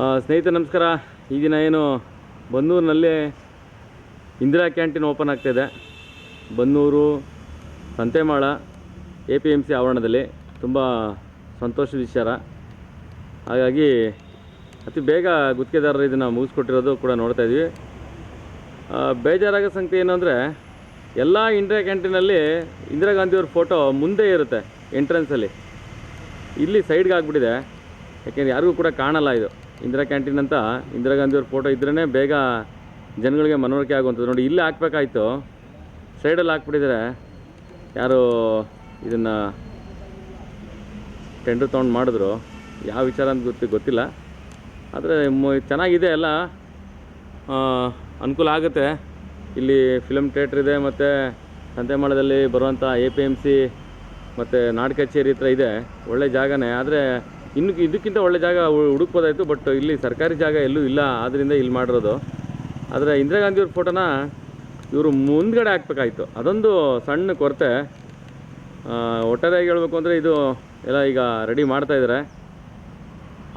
ಆ, ಸ್ನೇಹಿತರೆ ನಮಸ್ಕಾರ. ಈ ದಿನ ಏನು ಬನ್ನೂರಿನಲ್ಲಿ ಇಂದಿರಾ ಕ್ಯಾಂಟೀನ್ ಓಪನ್ ಆಗ್ತಾಯಿದೆ Bannur Santemala A P M C ಆವರಣದಲ್ಲಿ ತುಂಬ ಸಂತೋಷದ ವಿಚಾರ. ಹಾಗಾಗಿ ಅತಿ ಬೇಗ ಗುತ್ತಿಗೆದಾರರು ಇದನ್ನು ಮುಗಿಸ್ಕೊಟ್ಟಿರೋದು ಕೂಡ ನೋಡ್ತಾ ಇದ್ವಿ. ಬೇಜಾರಾಗೋ ಸಂಗತಿ ಏನು ಅಂದರೆ ಎಲ್ಲ ಇಂದಿರಾ ಕ್ಯಾಂಟೀನಲ್ಲಿ ಇಂದಿರಾ ಗಾಂಧಿಯವ್ರ ಫೋಟೋ ಮುಂದೆ ಇರುತ್ತೆ ಎಂಟ್ರೆನ್ಸಲ್ಲಿ. ಇಲ್ಲಿ ಸೈಡ್ಗೆ ಆಗಿಬಿಟ್ಟಿದೆ. ಯಾಕೆಂದರೆ ಯಾರಿಗೂ ಕೂಡ ಕಾಣಲ್ಲ ಇದು. ಇಂದಿರಾ ಕ್ಯಾಂಟೀನ್ ಅಂತ ಇಂದಿರಾ ಗಾಂಧಿಯವ್ರ ಫೋಟೋ ಇದ್ರೇ ಬೇಗ ಜನಗಳಿಗೆ ಮನವರಿಕೆ ಆಗುವಂಥದ್ದು. ನೋಡಿ, ಇಲ್ಲಿ ಹಾಕ್ಬೇಕಾಯ್ತು. ಸೈಡಲ್ಲಿ ಹಾಕ್ಬಿಟ್ಟಿದ್ದಾರೆ. ಯಾರು ಇದನ್ನು ಟೆಂಡರ್ ತೊಗೊಂಡು ಮಾಡಿದ್ರು. ಯಾವ ವಿಚಾರ ಅಂತ ಗೊತ್ತಿ, ಗೊತ್ತಿಲ್ಲ. ಆದರೆ ಚೆನ್ನಾಗಿದೆ ಎಲ್ಲ. ಅನುಕೂಲ ಆಗುತ್ತೆ. ಇಲ್ಲಿ ಫಿಲಮ್ ಥಿಯೇಟ್ರ್ ಇದೆ, ಮತ್ತು ಸಂತೆಮಾಳದಲ್ಲಿ ಬರುವಂಥ ಎ ಪಿ ಎಂ ಸಿ ಮತ್ತು ನಾಟಕ ಕಚೇರಿ ಹತ್ರ ಇದೆ. ಒಳ್ಳೆ ಜಾಗನೇ. ಆದರೆ ಇನ್ನು ಇದಕ್ಕಿಂತ ಒಳ್ಳೆ ಜಾಗ ಹುಡುಕ್ಬೋದಾಯಿತು ಬಟ್ ಇಲ್ಲಿ ಸರ್ಕಾರಿ ಜಾಗ ಎಲ್ಲೂ ಇಲ್ಲ ಆದ್ದರಿಂದ ಇಲ್ಲಿ ಮಾಡಿರೋದು. ಆದರೆ ಇಂದಿರಾ ಗಾಂಧಿಯವ್ರ ಫೋಟೋನ ಇವರು ಮುಂದ್ಗಡೆ ಹಾಕ್ಬೇಕಾಯ್ತು. ಅದೊಂದು ಸಣ್ಣ ಕೊರತೆ. ಒಟ್ಟಾರೆಯಾಗಿ ಹೇಳ್ಬೇಕು ಅಂದರೆ ಇದು ಎಲ್ಲ ಈಗ ರೆಡಿ ಮಾಡ್ತಾ ಇದ್ದಾರೆ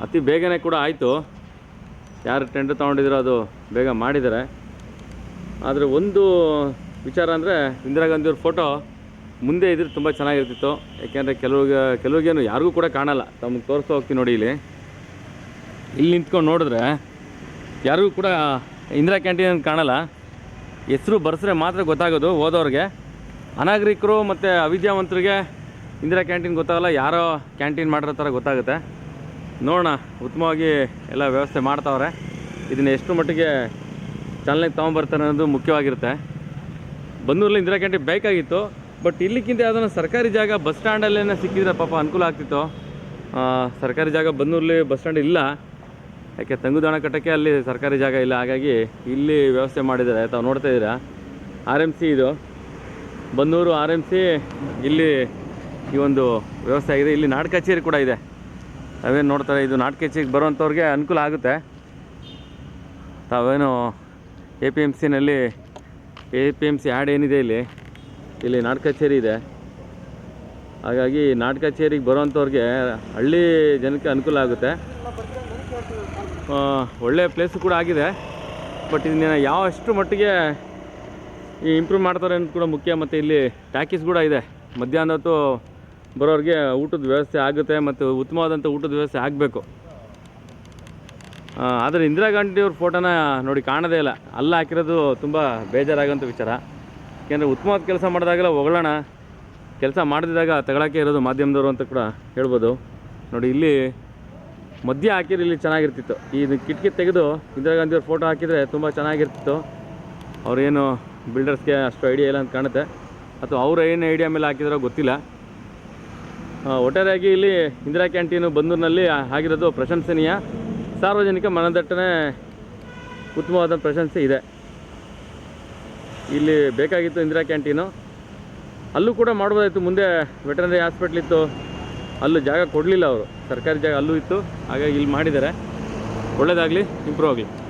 ಅತಿ ಬೇಗನೆ ಕೂಡ ಆಯಿತು. ಯಾರು ಟೆಂಡರ್ ತೊಗೊಂಡಿದ್ರು ಅದು ಬೇಗ ಮಾಡಿದ್ದಾರೆ. ಆದರೆ ಒಂದು ವಿಚಾರ ಅಂದರೆ ಇಂದಿರಾ ಗಾಂಧಿಯವ್ರ ಫೋಟೋ ಮುಂದೆ ಇದ್ರೆ ತುಂಬ ಚೆನ್ನಾಗಿರ್ತಿತ್ತು. ಯಾಕೆಂದರೆ ಕೆಲವ್ರಿಗೆ ಕೆಲವ್ರಿಗೇನು ಯಾರಿಗೂ ಕೂಡ ಕಾಣಲ್ಲ. ತಮಗೆ ತೋರಿಸ್ತಾ ಹೋಗ್ತೀನಿ ನೋಡಿ ಇಲ್ಲಿ. ಇಲ್ಲಿ ನಿಂತ್ಕೊಂಡು ನೋಡಿದ್ರೆ ಯಾರಿಗೂ ಕೂಡ ಇಂದಿರಾ ಕ್ಯಾಂಟೀನ್ ಅಂತ ಕಾಣಲ್ಲ. ಹೆಸರು ಬರ್ಸ್ರೆ ಮಾತ್ರ ಗೊತ್ತಾಗೋದು ಓದೋರಿಗೆ ಅನಾಗರಿಕರು ಮತ್ತು ಅವಿದ್ಯಾವಂತರಿಗೆ ಇಂದಿರಾ ಕ್ಯಾಂಟೀನ್ ಗೊತ್ತಾಗಲ್ಲ, ಯಾರೋ ಕ್ಯಾಂಟೀನ್ ಮಾಡಿರೋ ಥರ ಗೊತ್ತಾಗುತ್ತೆ. ನೋಡೋಣ, ಉತ್ತಮವಾಗಿ ಎಲ್ಲ ವ್ಯವಸ್ಥೆ ಮಾಡ್ತಾವ್ರೆ. ಇದನ್ನು ಎಷ್ಟು ಮಟ್ಟಿಗೆ ಚಾಲನೆಗೆ ತೊಗೊಂಬರ್ತಾರೆ ಅನ್ನೋದು ಮುಖ್ಯವಾಗಿರುತ್ತೆ. ಬಂದೂರಲ್ಲಿ ಇಂದಿರಾ ಕ್ಯಾಂಟೀನ್ ಬೇಕಾಗಿತ್ತು ಬಟ್ ಇಲ್ಲಿಕ್ಕಿಂತ ಯಾವುದನ್ನ ಸರ್ಕಾರಿ ಜಾಗ ಬಸ್ ಸ್ಟ್ಯಾಂಡಲ್ಲೇ ಸಿಕ್ಕಿದ್ರೆ ಪಾಪ ಅನುಕೂಲ ಆಗ್ತಿತ್ತು? ಸರ್ಕಾರಿ ಜಾಗ ಬನ್ನೂರಲ್ಲಿ ಬಸ್ ಸ್ಟ್ಯಾಂಡ್ ಇಲ್ಲ. ಯಾಕೆ ತಂಗುದಾಣ ಕಟ್ಟಕ್ಕೆ ಅಲ್ಲಿ ಸರ್ಕಾರಿ ಜಾಗ ಇಲ್ಲ. ಹಾಗಾಗಿ ಇಲ್ಲಿ ವ್ಯವಸ್ಥೆ ಮಾಡಿದ್ದಾರೆ. ತಾವು ನೋಡ್ತಾ ಇದ್ದೀರಾ? ಆರ್ ಎಂ ಸಿ ಇದು. ಬನ್ನೂರು ಆರ್ ಎಂ ಸಿ ಇಲ್ಲಿ ಈ ಒಂದು ವ್ಯವಸ್ಥೆ ಆಗಿದೆ. ಇಲ್ಲಿ ನಾಟಕ ಕಚೇರಿ ಕೂಡ ಇದೆ. ತಾವೇನು ನೋಡ್ತಾರೆ, ಇದು ನಾಟಕ ಕಚೇರಿಗೆ ಬರುವಂಥವ್ರಿಗೆ ಅನುಕೂಲ ಆಗುತ್ತೆ. ತಾವೇನು A P M ಸಿನಲ್ಲಿ A P M C ad ಏನಿದೆ ಇಲ್ಲಿ? ಇಲ್ಲಿ ನಾಟಕ ಕಚೇರಿ ಇದೆ. ಹಾಗಾಗಿ ನಾಟಕ ಕಚೇರಿಗೆ ಬರೋವಂಥವ್ರಿಗೆ ಹಳ್ಳಿ ಜನಕ್ಕೆ ಅನುಕೂಲ ಆಗುತ್ತೆ. ಒಳ್ಳೆಯ ಒಳ್ಳೆ ಪ್ಲೇಸು ಕೂಡ ಆಗಿದೆ. ಬಟ್ ಇದನ್ನ ಯಾವ ಅಷ್ಟು ಮಟ್ಟಿಗೆ ಈ ಇಂಪ್ರೂವ್ ಮಾಡ್ತಾರೆ ಅನ್ನೋದು ಕೂಡ ಮುಖ್ಯ. ಮತ್ತು ಇಲ್ಲಿ ಪ್ಯಾಕೇಜ್ ಕೂಡ ಇದೆ. ಮಧ್ಯಾಹ್ನ ಹೊತ್ತು ಬರೋರಿಗೆ ಊಟದ ವ್ಯವಸ್ಥೆ ಆಗುತ್ತೆ ಮತ್ತು ಉತ್ತಮವಾದಂಥ ಊಟದ ವ್ಯವಸ್ಥೆ ಆಗಬೇಕು. ಆದರೆ ಇಂದಿರಾ ಗಾಂಧಿಯವ್ರ ಫೋಟೋನ ನೋಡಿ ಕಾಣದೇ ಇಲ್ಲ. ಅಲ್ಲ ಹಾಕಿರೋದು ತುಂಬ ಬೇಜಾರಾಗೋಂಥ ವಿಚಾರ. ಯಾಕೆಂದರೆ ಉತ್ತಮವಾದ ಕೆಲಸ ಮಾಡಿದಾಗೆಲ್ಲ ಹೊಗಳೋಣ. ಕೆಲಸ ಮಾಡದಿದ್ದಾಗ ತಗೊಳಕ್ಕೆ ಇರೋದು ಮಾಧ್ಯಮದವರು ಅಂತ ಕೂಡ ಹೇಳ್ಬೋದು. ನೋಡಿ, ಇಲ್ಲಿ ಮಧ್ಯ ಹಾಕಿದ್ರೆ ಇಲ್ಲಿ ಚೆನ್ನಾಗಿರ್ತಿತ್ತು. ಈ ಕಿಟಕಿ ತೆಗೆದು ಇಂದಿರಾ ಗಾಂಧಿಯವ್ರ ಫೋಟೋ ಹಾಕಿದರೆ ತುಂಬ ಚೆನ್ನಾಗಿರ್ತಿತ್ತು. ಅವ್ರೇನು ಬಿಲ್ಡರ್ಸ್ಗೆ ಅಷ್ಟು ಐಡಿಯಾ ಇಲ್ಲ ಅಂತ ಕಾಣುತ್ತೆ. ಅಥವಾ ಅವ್ರು ಏನು ಐಡಿಯಾ ಮೇಲೆ ಹಾಕಿದಾರೋ ಗೊತ್ತಿಲ್ಲ. ಒಟ್ಟಾರೆಯಾಗಿ ಇಲ್ಲಿ ಇಂದಿರಾ ಕ್ಯಾಂಟೀನು ಬಂದೂರಿನಲ್ಲಿ ಆಗಿರೋದು ಪ್ರಶಂಸನೀಯ. ಸಾರ್ವಜನಿಕ ಮನದಟ್ಟನೆ ಉತ್ತಮವಾದ ಪ್ರಶಂಸೆ ಇದೆ. ಇಲ್ಲಿ ಬೇಕಾಗಿತ್ತು ಇಂದಿರಾ ಕ್ಯಾಂಟೀನು. ಅಲ್ಲೂ ಕೂಡ ಮಾಡ್ಬೋದಾಯಿತು. ಮುಂದೆ ವೆಟರ್ನರಿ ಹಾಸ್ಪಿಟ್ಲ್ ಇತ್ತು. ಅಲ್ಲೂ ಜಾಗ ಕೊಡಲಿಲ್ಲ ಅವರು. ಸರ್ಕಾರಿ ಜಾಗ ಅಲ್ಲೂ ಇತ್ತು. ಹಾಗಾಗಿ ಇಲ್ಲಿ ಮಾಡಿದ್ದಾರೆ. ಒಳ್ಳೆಯದಾಗಲಿ ಇಂಪ್ರೂವ್ ಆಗಲಿ.